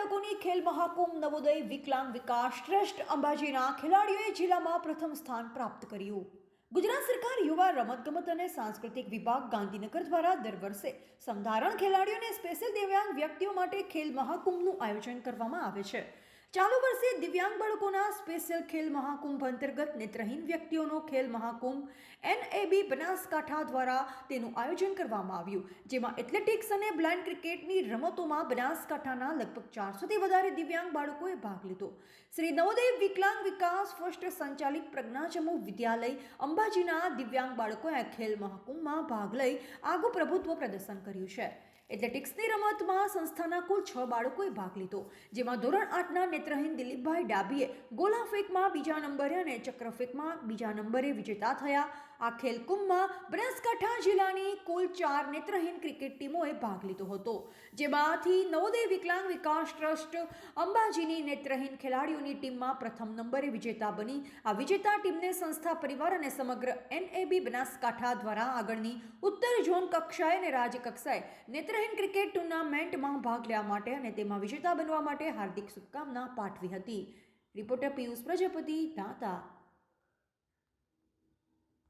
બાળકોની ખેલ મહાકુંભ નવોદય વિકલાંગ વિકાસ ટ્રસ્ટ અંબાજીના ખેલાડીઓએ જિલ્લામાં પ્રથમ સ્થાન પ્રાપ્ત કર્યું. ગુજરાત સરકાર યુવા રમતગમત અને સાંસ્કૃતિક વિભાગ ગાંધીનગર દ્વારા દર વર્ષે સમધારણ ખેલાડીઓને સ્પેશિયલ દિવ્યાંગ વ્યક્તિઓ માટે ખેલ મહાકુંભનું આયોજન કરવામાં આવે છે. ચાલુ વર્ષે દિવ્યાંગ બાળકોના સ્પેશિયલ ખેલ મહાકુંભ અંતર્ગત નેત્રહીન વ્યક્તિઓનો ખેલ મહાકુંભ એનએબી બનાસકાંઠા દ્વારા તેનું આયોજન કરવામાં આવ્યું, જેમાં એથ્લેટિક્સ અને બ્લાઇન્ડ ક્રિકેટની રમતોમાં બનાસકાંઠાના લગભગ ચારસોથી વધારે દિવ્યાંગ બાળકોએ ભાગ લીધો. શ્રી નવોદય વિકલાંગ વિકાસ ફર્સ્ટ સંચાલિત પ્રજ્ઞાચમુ વિદ્યાલય અંબાજીના દિવ્યાંગ બાળકોએ ખેલ મહાકુંભમાં ભાગ લઈ આગવું પ્રભુત્વ પ્રદર્શન કર્યું છે. એથ્લેટિક્સની રમતમાં સંસ્થાના કુલ છ બાળકોએ ભાગ લીધો, જેમાં ધોરણ આઠના નેત્રહીન દિલીપભાઈ ડાબીએ ગોલા ફેંકમાં બીજા નંબરે અને ચક્ર ફેંકમાં બીજા નંબરે વિજેતા થયા. આ ખેલકુંભમાં બનાસકાંઠા જિલ્લાની કુલ ચાર નેત્રહીન ક્રિકેટ ટીમોએ ભાગ લીધો હતો, જેમાંથી નવોદય વિકલાંગ વિકાસ ટ્રસ્ટ અંબાજીની નેત્રહીન ખેલાડીઓની ટીમમાં પ્રથમ નંબરે વિજેતા બની. આ વિજેતા ટીમને સંસ્થા પરિવાર અને સમગ્ર એનએબી બનાસકાંઠા દ્વારા આગળની ઉત્તર ઝોન કક્ષાએ અને રાજ્ય કક્ષાએ નેત્રહીન ક્રિકેટ ટુર્નામેન્ટમાં ભાગ લેવા માટે અને તેમાં વિજેતા બનવા માટે હાર્દિક શુભકામના પાઠવી હતી. રિપોર્ટર પિયુષ પ્રજાપતિ દાતા